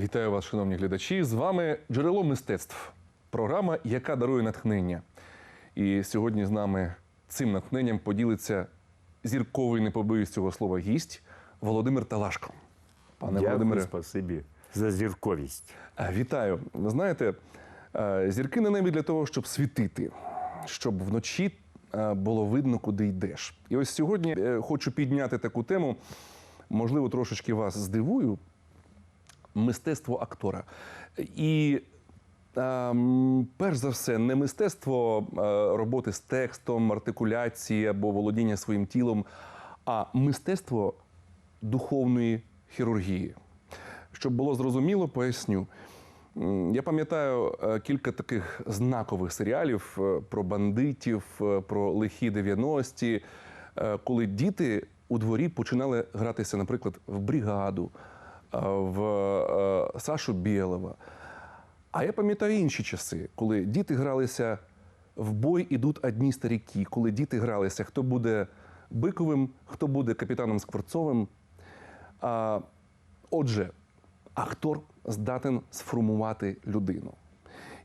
Вітаю вас, шановні глядачі. З вами джерело мистецтв. Програма, яка дарує натхнення. І сьогодні з нами цим натхненням поділиться зірковий, не побоюсь цього слова, гість Володимир Талашко. Пане Дякую, Володимире, спасибі за зірковість. вітаю. Ви знаєте, зірки на небі для того, щоб світити, щоб вночі було видно, куди йдеш. І ось сьогодні е, хочу підняти таку тему. Можливо, трошечки вас здивую. Мистецтво актора. І ем, перш за все, не мистецтво е, роботи з текстом, артикуляції або володіння своїм тілом, а мистецтво духовної хірургії. Щоб було зрозуміло, поясню. Я пам'ятаю е, кілька таких знакових серіалів е, про бандитів, про лихі 90-ті, е, коли діти у дворі починали гратися, наприклад, в бригаду, в е, Сашу Білова. А я пам'ятаю інші часи, коли діти гралися в бой ідуть одні старіки, коли діти гралися, хто буде Биковим, хто буде капітаном Скворцовим. А, отже, актор здатен сформувати людину.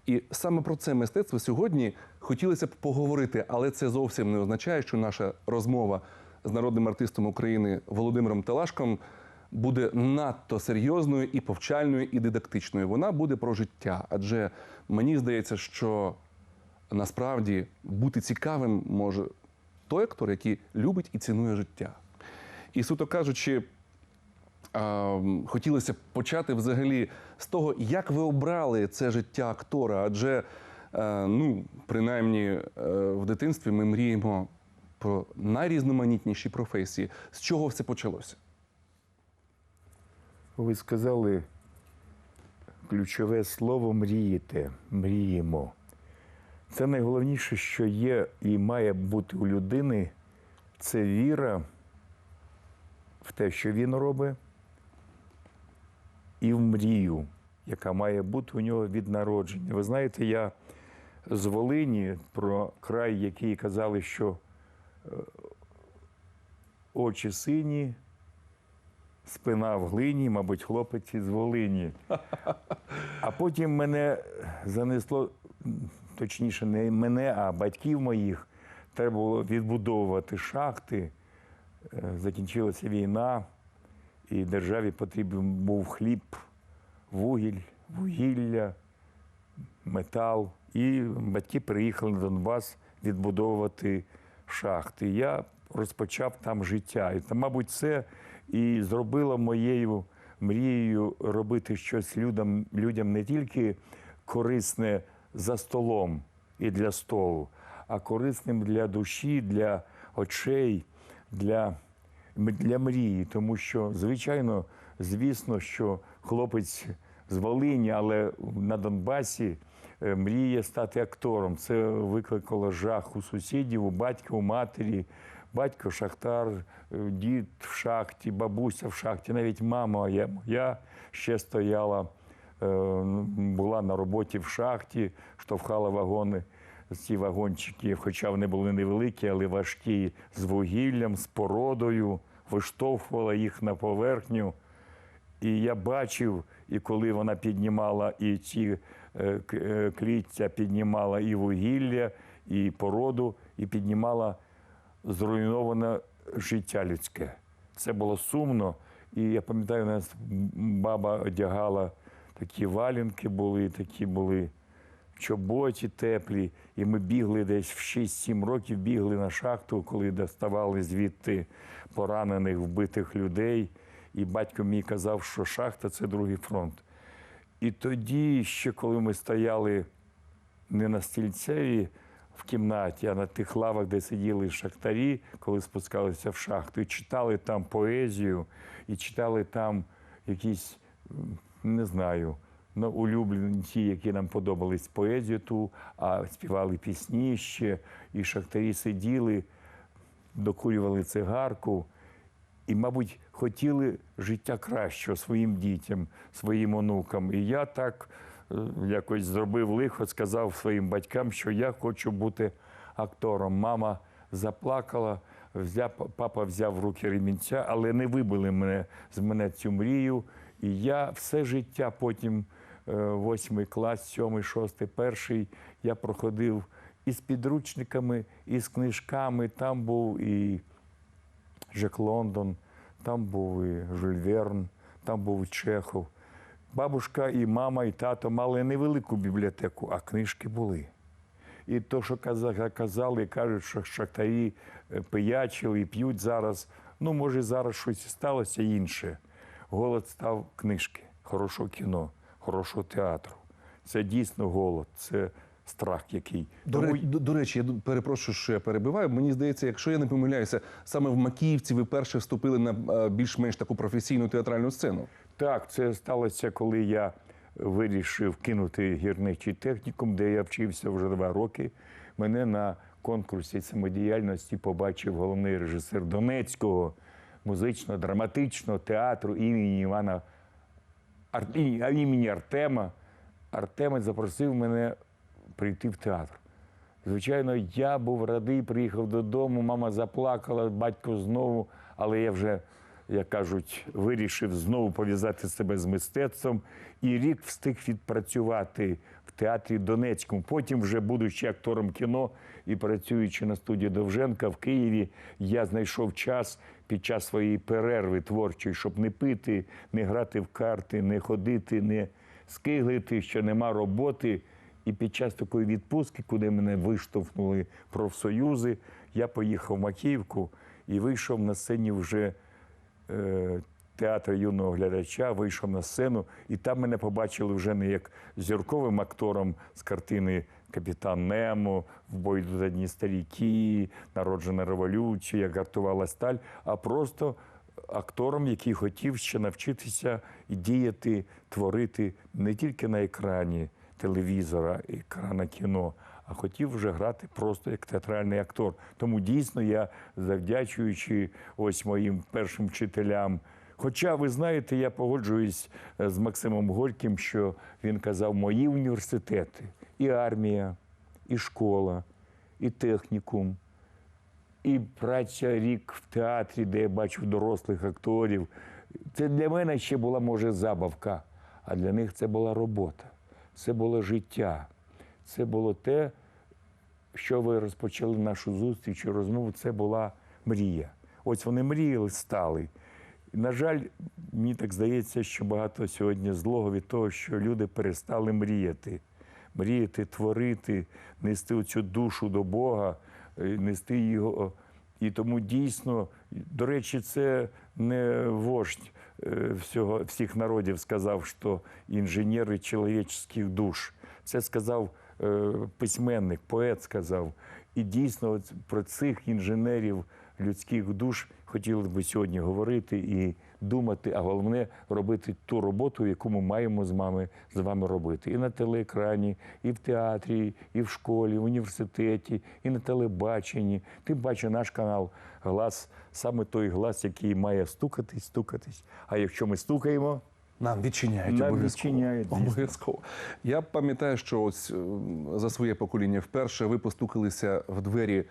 І саме про це мистецтво сьогодні хотілося б поговорити, але це зовсім не означає, що наша розмова з народним артистом України Володимиром Талашком буде надто серйозною і повчальною, і дидактичною. Вона буде про життя. Адже мені здається, що насправді бути цікавим може той актор, який любить і цінує життя. І суто кажучи, хотілося б почати взагалі з того, як ви обрали це життя актора. Адже, е, ну, принаймні, е, в дитинстві ми мріємо про найрізноманітніші професії. З чого все почалося? Ви сказали ключове слово мрієте, мріємо. Це найголовніше, що є і має бути у людини, це віра в те, що він робить, і в мрію, яка має бути у нього від народження. Ви знаєте, я з Волині про край, який казали, що е, очі сині, спина в глині, мабуть, хлопець із Волині. А потім мене занесло, точніше, не мене, а батьків моїх. Треба було відбудовувати шахти. Е, Закінчилася війна, і державі потрібен був хліб, вугіль, вугілля, метал. І батьки приїхали на Донбас відбудовувати шахти. Я розпочав там життя. І, мабуть, це і зробило моєю мрією робити щось людям, людям не тільки корисне за столом і для столу, а корисним для душі, для очей, для, для мрії. Тому що, звичайно, звісно, що хлопець з Волині, але на Донбасі е, мріє стати актором. Це викликало жах у сусідів, у батька, у матері. Батько шахтар, е, дід в шахті, бабуся в шахті, навіть мама моя ще стояла, е, була на роботі в шахті, штовхала вагони, ці вагончики, хоча вони були невеликі, але важкі, з вугіллям, з породою, виштовхувала їх на поверхню. І я бачив, і коли вона піднімала і ці е, кліття, піднімала і вугілля, і породу, і піднімала зруйноване життя людське. Це було сумно. І я пам'ятаю, нас баба одягала такі валянки були, такі були чоботі теплі. І ми бігли десь в 6-7 років, бігли на шахту, коли доставали звідти поранених, вбитих людей. І батько мій казав, що шахта це другий фронт. І тоді, ще коли ми стояли не на стільцеві в кімнаті, а на тих лавах, де сиділи шахтарі, коли спускалися в шахту, і читали там поезію, і читали там якісь, не знаю, ну, улюблені ті, які нам подобались поезію ту, а співали пісні ще, і шахтарі сиділи, докурювали цигарку. І, мабуть, хотіли життя кращого своїм дітям, своїм онукам. І я так якось зробив лихо, сказав своїм батькам, що я хочу бути актором. Мама заплакала, взяв, папа взяв руки ремінця, але не вибили мене з мене цю мрію. І я все життя потім, е, восьмий клас, сьомий, шостий, перший, я проходив і з підручниками, і з книжками. Там був і Жек Лондон, там був і Жюль Верн, там був Чехов. Бабушка і мама, і тато мали невелику бібліотеку, а книжки були. І то, що каза- казали, кажуть, що шахтарі е, пиячили і п'ють зараз. Ну, може, зараз щось сталося інше. Голод став книжки, хорошого кіно, хорошого театру. Це дійсно голод, це страх який. До, Тому до, до речі, я перепрошую, що я перебиваю. Мені здається, якщо я не помиляюся, саме в Макіївці ви перше вступили на е, більш-менш таку професійну театральну сцену. Так, це сталося, коли я вирішив кинути гірничий технікум, де я вчився вже два роки. Мене на конкурсі самодіяльності побачив головний режисер Донецького музично-драматичного театру імені Івана Ар... імені Артема. Артемець запросив мене прийти в театр. Звичайно, я був радий, приїхав додому, мама заплакала, батько знову, але я вже, як кажуть, вирішив знову пов'язати себе з мистецтвом. І рік встиг відпрацювати в театрі Донецькому. Потім, вже будучи актором кіно і працюючи на студії Довженка в Києві, я знайшов час під час своєї перерви творчої, щоб не пити, не грати в карти, не ходити, не скиглити, що нема роботи. І під час такої відпустки, куди мене виштовхнули профсоюзи, я поїхав в Макіївку і вийшов на сцені вже театр юного глядача, вийшов на сцену, і там мене побачили вже не як зірковим актором з картини Капітан Немо, в бой йдуть одні старіки, народжена революція, як гартувала сталь, а просто актором, який хотів ще навчитися діяти, творити не тільки на екрані телевізора, екрана кіно, а хотів вже грати просто як театральний актор. Тому дійсно я, завдячуючи ось моїм першим вчителям. Хоча, ви знаєте, я погоджуюсь е, з Максимом Горьким, що він казав, мої університети, і армія, і школа, і технікум, і праця рік в театрі, де я бачив дорослих акторів. Це для мене ще була, може, забавка, а для них це була робота, це було життя, це було те, що ви розпочали нашу зустріч і розмову, це була мрія. Ось вони мріяли, стали. На жаль, мені так здається, що багато сьогодні злого від того, що люди перестали мріяти. Мріяти, творити, нести цю душу до Бога, е, нести його. І тому дійсно, до речі, це не вождь е, всього, всіх народів сказав, що інженери чоловічих душ. Це сказав письменник, поет сказав. І дійсно, про цих інженерів людських душ хотіли би сьогодні говорити і думати, а головне робити ту роботу, яку ми маємо з вами, з вами робити. І на телеекрані, і в театрі, і в школі, в університеті, і на телебаченні. Тим паче наш канал Глас саме той глас, який має стукатись, стукатись. А якщо ми стукаємо, Нам відчиняють Нам обов'язково. відчиняють, обов'язково. Я пам'ятаю, що ось е, за своє покоління вперше ви постукалися в двері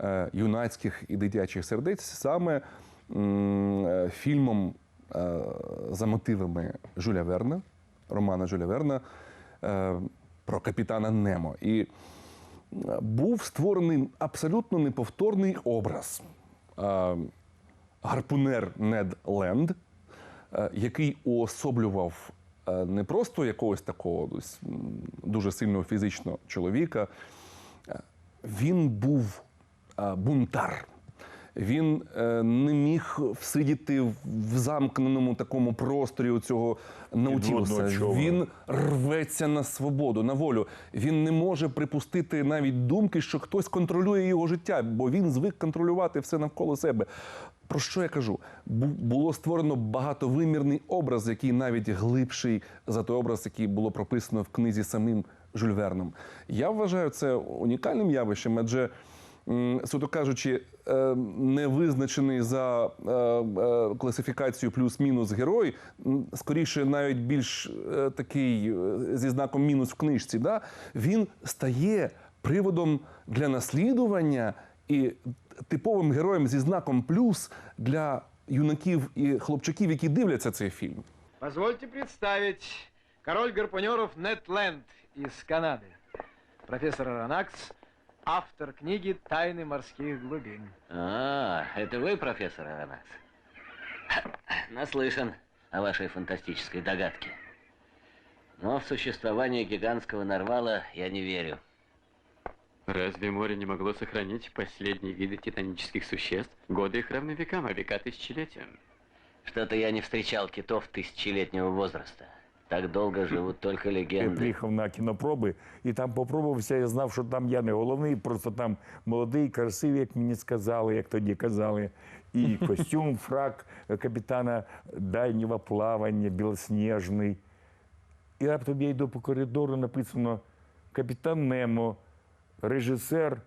е, юнацьких і дитячих сердець саме е, фільмом е, за мотивами Жюля Верна, романа Жюля Верна про капітана Немо. І був створений абсолютно неповторний образ. Гарпунер Нед Ленд, який уособлював е, не просто якогось такого дуже сильного фізичного чоловіка, е, він був е, бунтар. Він е, не міг всидіти в замкненому такому просторі цього наутілуса. Він рветься на свободу, на волю. Він не може припустити навіть думки, що хтось контролює його життя, бо він звик контролювати все навколо себе. Про що я кажу? Бу- Було створено багатовимірний образ, який навіть глибший за той образ, який було прописано в книзі самим Жюль Верном. Я вважаю це унікальним явищем, адже суто кажучи, е, не визначений за е, е, класифікацією плюс-мінус герой, скоріше, навіть більш такий зі знаком мінус в книжці, да? він стає приводом для наслідування і типовим героєм зі знаком плюс для юнаків і хлопчаків, які дивляться цей фільм. Позвольте представить король гарпунеров Нед Ленд из Канады. Профессор Аронакс, автор книги «Тайны морских глубин». А, это вы, профессор Аронакс? Наслышан о вашей фантастической догадке. Но в существование гигантского нарвала я не верю. Разве море не могло сохранить последние виды титанических существ? Годы их равны векам, а века тысячелетиям. Что-то я не встречал китов тысячелетнего возраста. Так долго живут только Я легенды. приїхав на кінопроби і там попробувався. Я знав, що там я не головний, просто там молодий, красивий, як мені сказали, як тоді казали. І костюм, фрак капітана дальнього плавання, білосніжний. І раптом я йду по коридору, написано Капітан Немо, Режисер.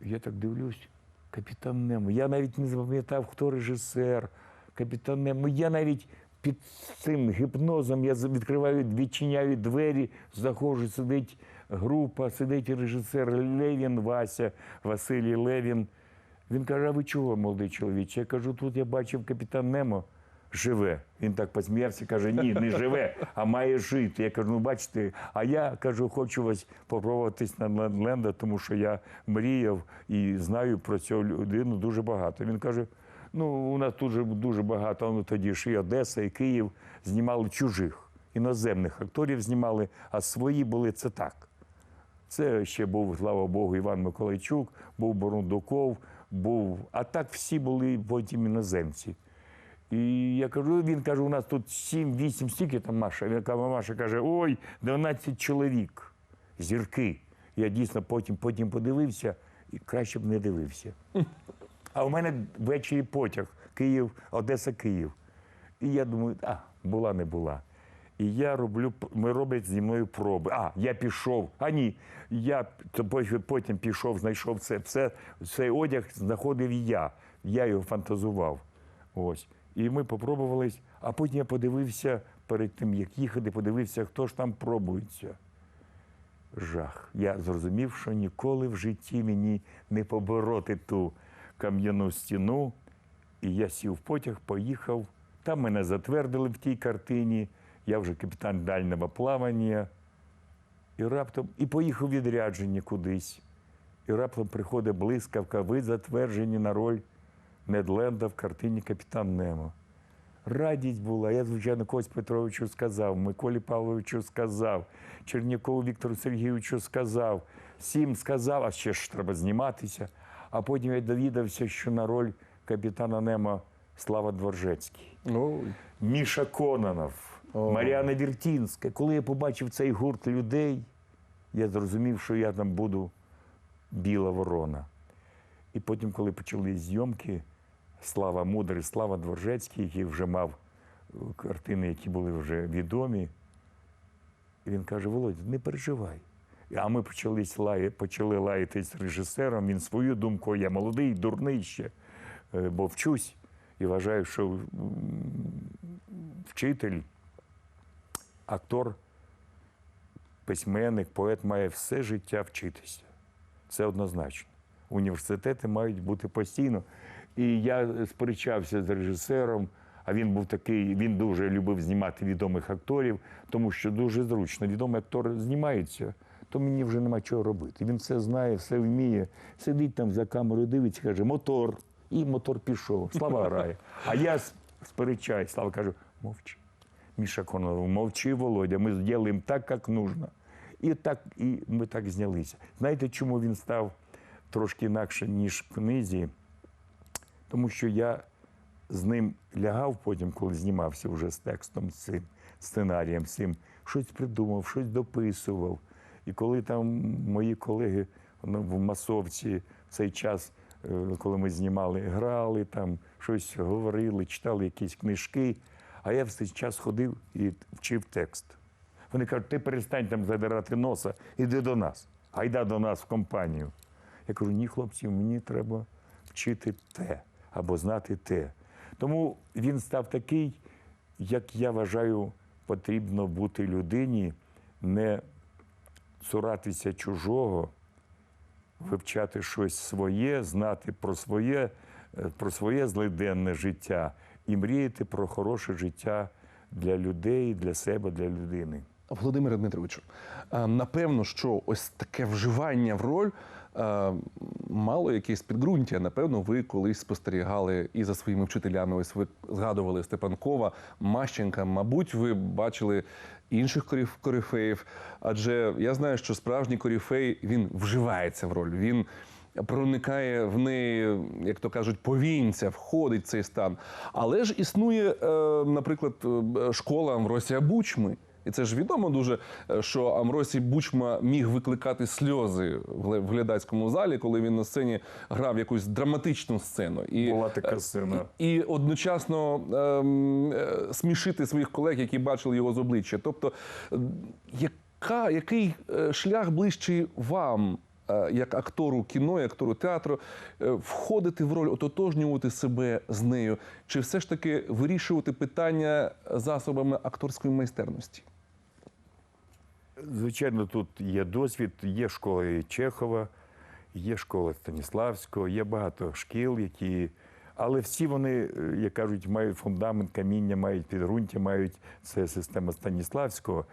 Я так дивлюсь, капітан Немо. Я навіть не запам'ятав, хто режисер, капітан Немо. Ну, Я навіть під цим гіпнозом я відкриваю, відчиняю двері, заходжу, сидить група, сидить режисер Левін Вася, Василій Левін. Він каже: а ви чого, молодий чоловіче? Я кажу, тут я бачив капітан Немо. Живе. Він так посміявся, каже, ні, не живе, а має жити. Я кажу, ну бачите, а я кажу, хочу вас попробуватись на Ленда, тому що я мріяв і знаю про цю людину дуже багато. Він каже: ну, у нас тут же дуже багато, ну тоді ж і Одеса, і Київ знімали чужих, іноземних акторів знімали, а свої були це так. Це ще був, слава Богу, Іван Миколайчук, був Борундуков, був. А так всі були потім іноземці. І я кажу, він каже, у нас тут 7-8 стільки там Маша. Він каже, Маша каже, ой, 12 чоловік, зірки. Я дійсно потім, потім подивився і краще б не дивився. А у мене ввечері потяг Київ, Одеса, Київ. І я думаю, а, була, не була. І я роблю, ми роблять зі мною проби. А, я пішов. А ні, я потім пішов, знайшов це. Все, цей одяг знаходив я. Я його фантазував. Ось. І ми попробувались, а потім я подивився перед тим, як їхати, подивився, хто ж там пробується. Жах. Я зрозумів, що ніколи в житті мені не побороти ту кам'яну стіну. І я сів в потяг, поїхав. Там мене затвердили в тій картині. Я вже капітан дальнього плавання. І раптом і поїхав відрядження кудись. І раптом приходить блискавка. Ви затверджені на роль Недленда в картині Капітан Немо. Радість була. Я, звичайно, Кость Петровичу сказав, Миколі Павловичу сказав, Чернякову Віктору Сергійовичу сказав, всім сказав, а ще ж треба зніматися. А потім я довідався, що на роль капітана Немо Слава Дворжецький. Ой. Міша Кононов, Мар'яна Віртінська. Коли я побачив цей гурт людей, я зрозумів, що я там буду біла ворона. І потім, коли почали зйомки, Слава Мудрий, Слава Дворжецький, який вже мав е, картини, які були вже відомі. І він каже: Володя, не переживай. А ми почали, лає, почали лаятись з режисером. Він свою думку, я молодий, дурний ще, е, бо вчусь і вважаю, що вчитель, актор, письменник, поет має все життя вчитися. Це однозначно. Університети мають бути постійно. І я сперечався з режисером, а він був такий, він дуже любив знімати відомих акторів, тому що дуже зручно. Відомий актор знімається, то мені вже нема чого робити. Він все знає, все вміє. Сидить там за камерою, дивиться, каже, мотор. І мотор пішов. Слава грає. А я сперечаюсь, Слава кажу, мовчи. Міша Кононов, мовчи, Володя, ми зробимо так, як нужно. І так, і ми так знялися. Знаєте, чому він став трошки інакше, ніж в книзі? Тому що я з ним лягав потім, коли знімався вже з текстом, з цим сценарієм, з цим, щось придумав, щось дописував. І коли там мої колеги ну, в масовці в цей час, е, коли ми знімали, грали, там щось говорили, читали якісь книжки, а я в цей час ходив і вчив текст. Вони кажуть, ти перестань там задирати носа, іди до нас. Гайда до нас в компанію. Я кажу, ні, хлопці, мені треба вчити те або знати те. Тому він став такий, як я вважаю, потрібно бути людині, не цуратися чужого, вивчати щось своє, знати про своє, е, про своє злиденне життя і мріяти про хороше життя для людей, для себе, для людини. Володимире Дмитровичу, е, напевно, що ось таке вживання в роль мало якесь підґрунтя. Напевно, ви колись спостерігали і за своїми вчителями. Ось ви згадували Степанкова, Мащенка. Мабуть, ви бачили інших корифеїв. Адже я знаю, що справжній корифей він вживається в роль. Він проникає в неї, як то кажуть, повінця, входить в цей стан. Але ж існує, е, наприклад, е, школа Амвросія Бучми. І це ж відомо дуже, е, що Амросій Бучма міг викликати сльози в глядацькому залі, коли він на сцені грав якусь драматичну сцену. І, Була така е, сцена. І, і одночасно ем, е, смішити своїх колег, які бачили його з обличчя. Тобто, яка, який шлях ближчий вам? Як актору кіно, як актору театру, входити в роль, ототожнювати себе з нею, чи все ж таки вирішувати питання засобами акторської майстерності? Звичайно, тут є досвід, є школа Чехова, є школа Станіславського, є багато шкіл, які. Але всі вони, е, як кажуть, мають фундамент, каміння, мають підґрунтя, мають це система Станіславського.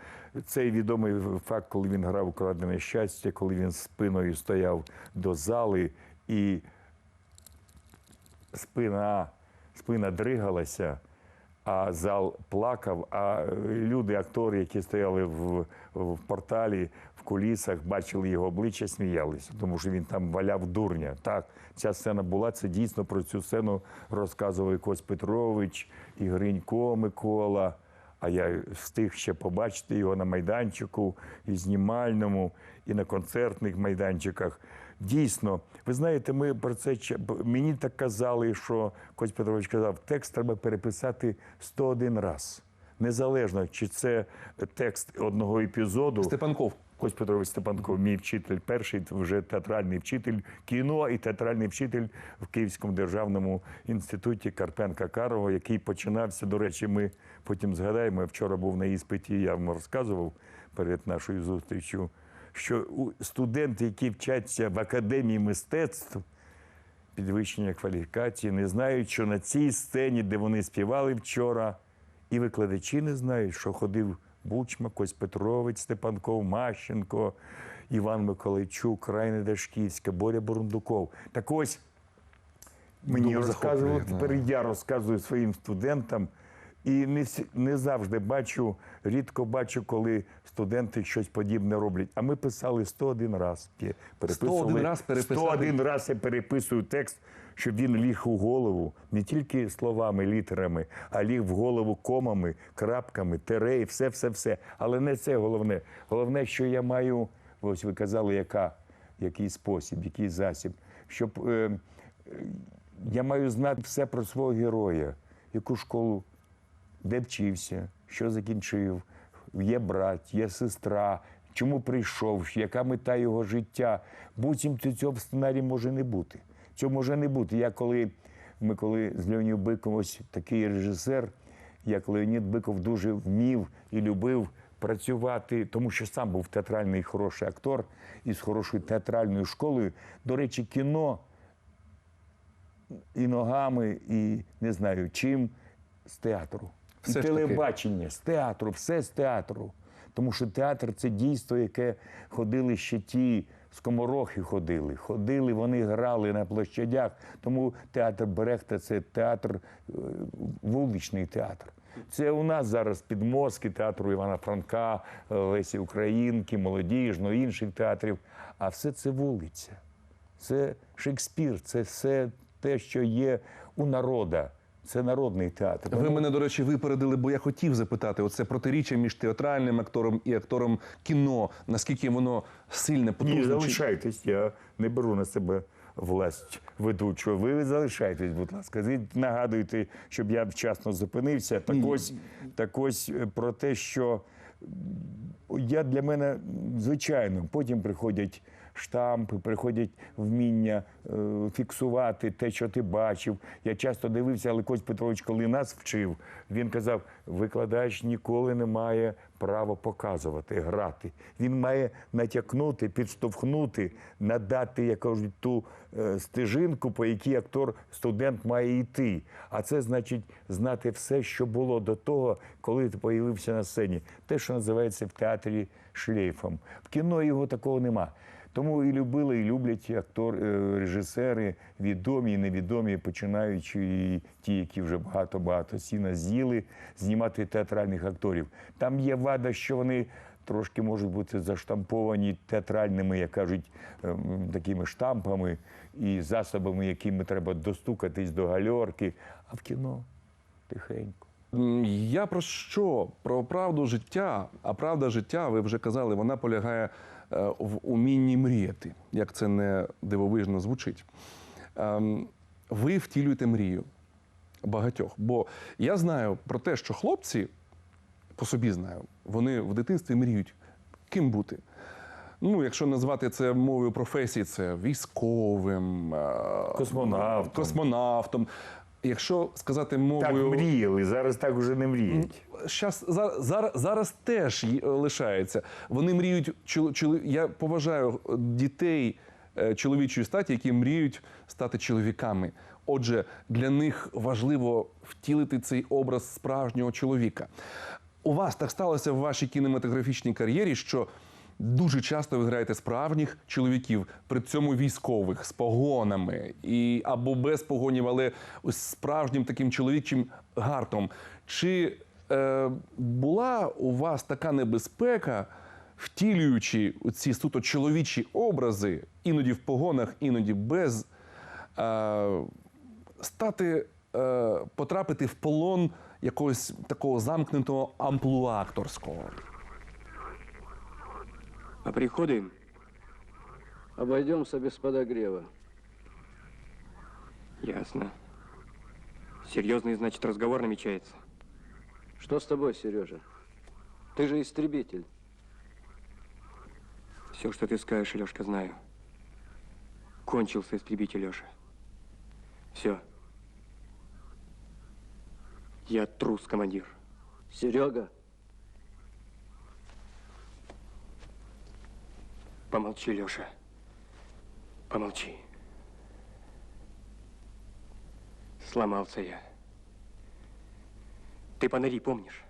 Цей відомий факт, коли він грав «Украдене щастя, коли він спиною стояв до зали і спина, спина дригалася, а зал плакав. А люди, актори, які стояли в, в порталі, в кулісах, бачили його обличчя, сміялися, тому що він там валяв дурня. Так, ця сцена була. Це дійсно про цю сцену розказував Кось Петрович, Ігринько Микола. А я встиг ще побачити його на майданчику, і знімальному, і на концертних майданчиках. Дійсно, ви знаєте, ми про це мені так казали, що Кость Петрович казав, текст треба переписати 101 раз. Незалежно, чи це текст одного епізоду. Степанков. Кость Петрович Степанков, мій вчитель, перший вже театральний вчитель кіно і театральний вчитель в Київському державному інституті Карпенка Карова, який починався. До речі, ми потім згадаємо. Я вчора був на іспиті, я вам розказував перед нашою зустрічю, що студенти, які вчаться в академії мистецтв, підвищення кваліфікації, не знають, що на цій сцені, де вони співали вчора, і викладачі не знають, що ходив Бучма, Кось Петрович, Степанков, Мащенко, Іван Миколайчук, Райна Дашківська, Боря Бурундуков. Так ось мені розказували, тепер я розказую своїм студентам. І не, не завжди бачу, рідко бачу, коли студенти щось подібне роблять. А ми писали 101 раз. Переписували. 101 раз переписати? 101 раз я переписую текст, щоб він ліг у голову не тільки словами, літерами, а ліг в голову комами, крапками, тере і все, все, все. Але не це головне. Головне, що я маю, ось ви казали, яка, який спосіб, який засіб, щоб е, я маю знати все про свого героя, яку школу, де вчився, що закінчив, є брат, є сестра, чому прийшов, яка мета його життя. Буцімто цього в сценарії може не бути. Цього може не бути. Я коли ми коли з Леонів Биком, ось такий режисер, як Леонід Биков дуже вмів і любив працювати, тому що сам був театральний хороший актор із хорошою театральною школою. До речі, кіно і ногами, і не знаю чим з театру. Все і ж таки. телебачення з театру, все з театру. Тому що театр це дійство, яке ходили ще ті скоморохи ходили. Ходили, вони грали на площадях. Тому театр Берехта це театр, е, вуличний театр. Це у нас зараз підмозки театру Івана Франка, е, Лесі Українки, молодіжного, інших театрів. А все це вулиця. Це Шекспір, це все те, що є у народа. Це народний театр. Ви мене, до речі, випередили, бо я хотів запитати оце протиріччя між театральним актором і актором кіно. Наскільки воно сильне, Ні, потужне? Чи- залишайтесь, я не беру на себе власть ведучого. Ви залишайтесь, будь ласка. Нагадуйте, щоб я вчасно зупинився. Так ось, так ось е, про те, що я для мене, звичайно, потім приходять штампи, приходять вміння е, фіксувати те, що ти бачив. Я часто дивився, але Кость Петрович, коли нас вчив, він казав: викладач ніколи не має права показувати, грати. Він має натякнути, підштовхнути, надати як кажуть, ту е, стежинку, по якій актор, студент має йти. А це значить знати все, що було до того, коли ти появився на сцені. Те, що називається в театрі шлейфом. В кіно його такого нема. Тому і любили, і люблять актор, е, режисери, відомі і невідомі, починаючи і ті, які вже багато-багато сіна з'їли, знімати театральних акторів. Там є вада, що вони трошки можуть бути заштамповані театральними, як кажуть, ем, такими штампами і засобами, якими треба достукатись до гальорки. А в кіно тихенько. Я про що? Про правду життя. А правда життя, ви вже казали, вона полягає е, в умінні мріяти, як це не дивовижно звучить. Ем, Ви втілюєте мрію багатьох. Бо я знаю про те, що хлопці, по собі знаю, вони в дитинстві мріють, ким бути. Ну, якщо назвати це мовою професії, це військовим, е, Космонавтом. космонавтом. Якщо сказати Так мріяли, зараз так уже не мріють. Щас, зараз, зараз, зараз теж лишається. Вони мріють, я поважаю дітей е, чоловічої статі, які мріють стати чоловіками. Отже, для них важливо втілити цей образ справжнього чоловіка. У вас так сталося в вашій кінематографічній кар'єрі, що дуже часто ви граєте справжніх чоловіків, при цьому військових з погонами і або без погонів, але ось справжнім таким чоловічим гартом. Чи е, була у вас така небезпека, втілюючи ці суто чоловічі образи, іноді в погонах, іноді без, е, стати, е, потрапити в полон якогось такого замкнутого амплуа акторського? Оприходуем? Обойдемся без подогрева. Ясно. Серьезный, значит, разговор намечается. Что с тобой, Сережа? Ты же истребитель. Все, что ты скажешь, Лешка, знаю. Кончился истребитель, Леша. Все. Я трус, командир. Серега, Помолчи, Леша. Помолчи. Сломался я. Ты понари, помнишь?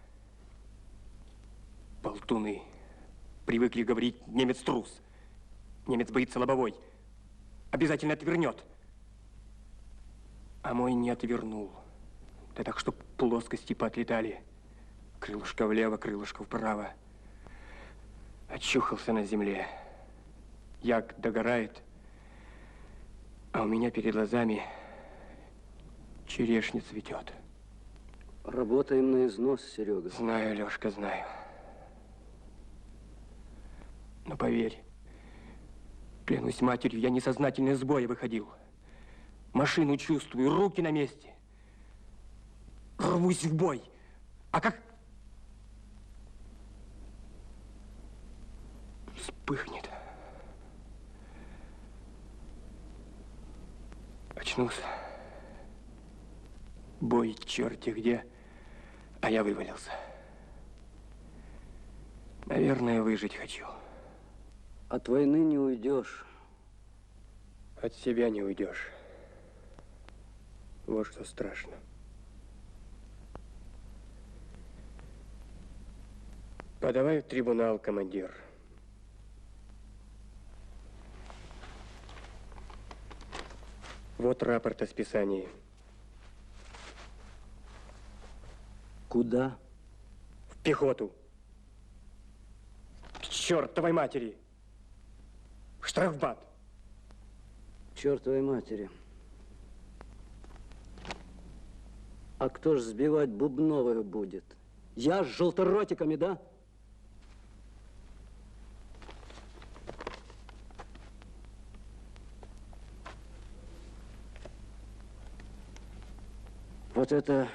Болтуны. Привыкли говорить, немец трус. Немец боится лобовой. Обязательно отвернет. А мой не отвернул. Да так, что плоскости поотлетали. Крылышко влево, крылышко вправо. Очухался на земле. Як догорает, а у меня перед глазами черешня цветет. работаем на износ, Серега. Знаю, Лешка, знаю. Но поверь, клянусь матерью, я несознательно с боя выходил. Машину чувствую, руки на месте. Рвусь в бой. А как... Вспыхнет. Очнулся. Бой черти где, а я вывалился. Наверное, выжить хочу. От войны не уйдешь. От себя не уйдешь. Вот что страшно. Подавай в трибунал, командир. Вот рапорт о списании. Куда? В пехоту. К чертовой матери. В штрафбат. К чертовой матери. А кто ж сбивать Бубновых будет? Я с желторотиками, да? Вот это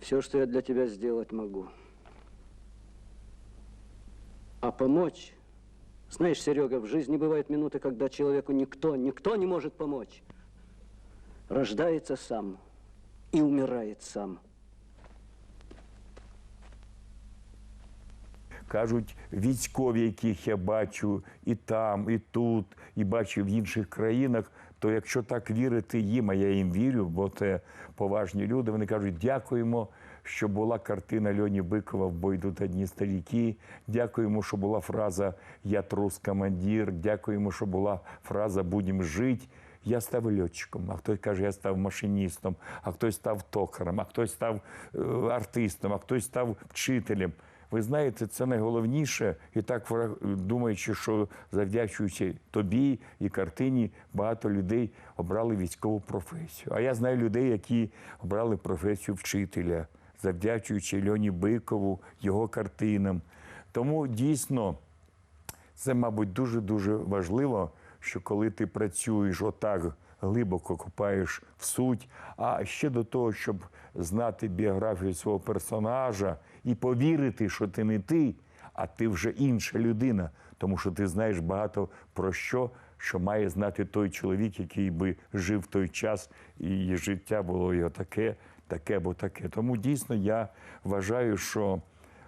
все, что я для тебя сделать могу. А помочь Знаешь, Серега, в жизни бывают минуты, когда человеку никто, никто не может помочь. Рождается сам и умирает сам. Кажуть, військові, яких я бачу і там, і тут, і бачу в інших країнах. То якщо так вірити їм, а я їм вірю, бо це поважні люди, вони кажуть, дякуємо, що була картина Льоні Бикова в бой йдуть одні старіки. Дякуємо, що була фраза Я трус командир. Дякуємо, що була фраза Будемо жити. Я став льотчиком, а хтось каже, я став машиністом, а хтось став токарем, а хтось став е, артистом, а хтось став вчителем. Ви знаєте, це найголовніше, і так думаючи, що завдячуючи тобі і картині, багато людей обрали військову професію. А я знаю людей, які обрали професію вчителя, завдячуючи Льоні Бикову, його картинам. Тому дійсно це, мабуть, дуже-дуже важливо, що коли ти працюєш отак глибоко копаєш в суть, а ще до того, щоб знати біографію свого персонажа і повірити, що ти не ти, а ти вже інша людина, тому що ти знаєш багато про що, що має знати той чоловік, який би жив в той час, і життя було його таке, таке або таке. Тому дійсно я вважаю, що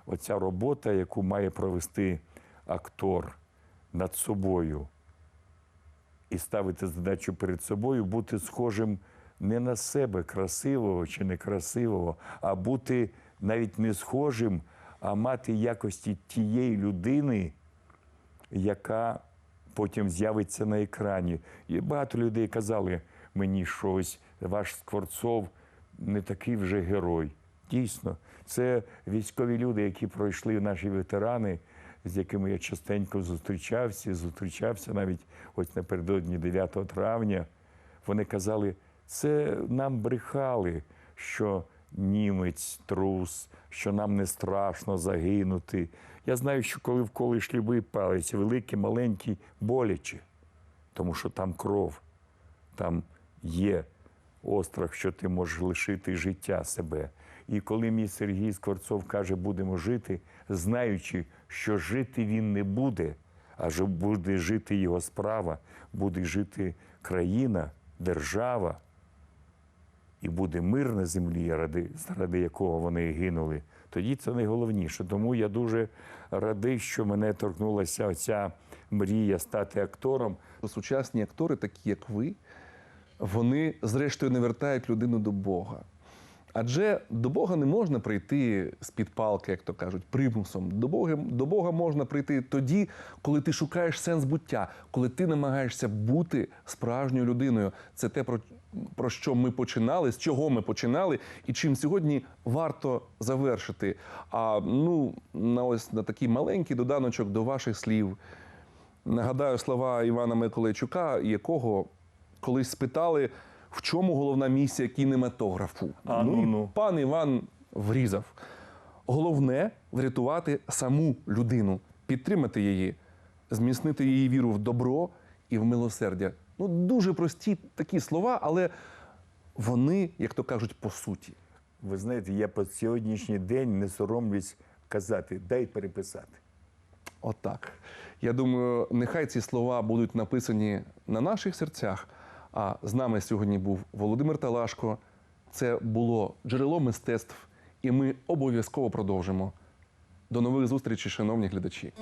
оця робота, яку має провести актор над собою і ставити задачу перед собою, бути схожим не на себе красивого чи некрасивого, а бути навіть не схожим, а мати якості тієї людини, яка потім з'явиться на екрані. І багато людей казали мені, що ось ваш Скворцов не такий вже герой. Дійсно, це військові люди, які пройшли наші ветерани, з якими я частенько зустрічався, зустрічався навіть ось напередодні 9 травня. Вони казали, це нам брехали, що німець, трус, що нам не страшно загинути. Я знаю, що коли в колі шлюби палиться, великі, маленькі, боляче, тому що там кров, там є острах, що ти можеш лишити життя себе. І коли мій Сергій Скворцов каже, будемо жити, знаючи, що жити він не буде, а буде жити його справа, буде жити країна, держава, і буде мир на землі, ради, заради якого вони гинули, тоді це найголовніше. Тому я дуже радий, що мене торкнулася ця мрія стати актором. Сучасні актори, такі як ви, вони зрештою не вертають людину до Бога. Адже до Бога не можна прийти з-під палки, як то кажуть, примусом. До Бога, до Бога можна прийти тоді, коли ти шукаєш сенс буття, коли ти намагаєшся бути справжньою людиною. Це те, про, про що ми починали, з чого ми починали, і чим сьогодні варто завершити. А ну, на ось на такий маленький доданочок до ваших слів. Нагадаю слова Івана Миколайчука, якого колись спитали, в чому головна місія кінематографу. А, і ну-ну. пан Іван врізав. Головне врятувати саму людину, підтримати її, зміцнити її віру в добро і в милосердя. Ну, дуже прості такі слова, але вони, як то кажуть, по суті. Ви знаєте, я по сьогоднішній день не соромлюсь казати, дай переписати. Отак. Я думаю, нехай ці слова будуть написані на наших серцях. А з нами сьогодні був Володимир Талашко. Це було джерело мистецтв, і ми обов'язково продовжимо. До нових зустрічей, шановні глядачі.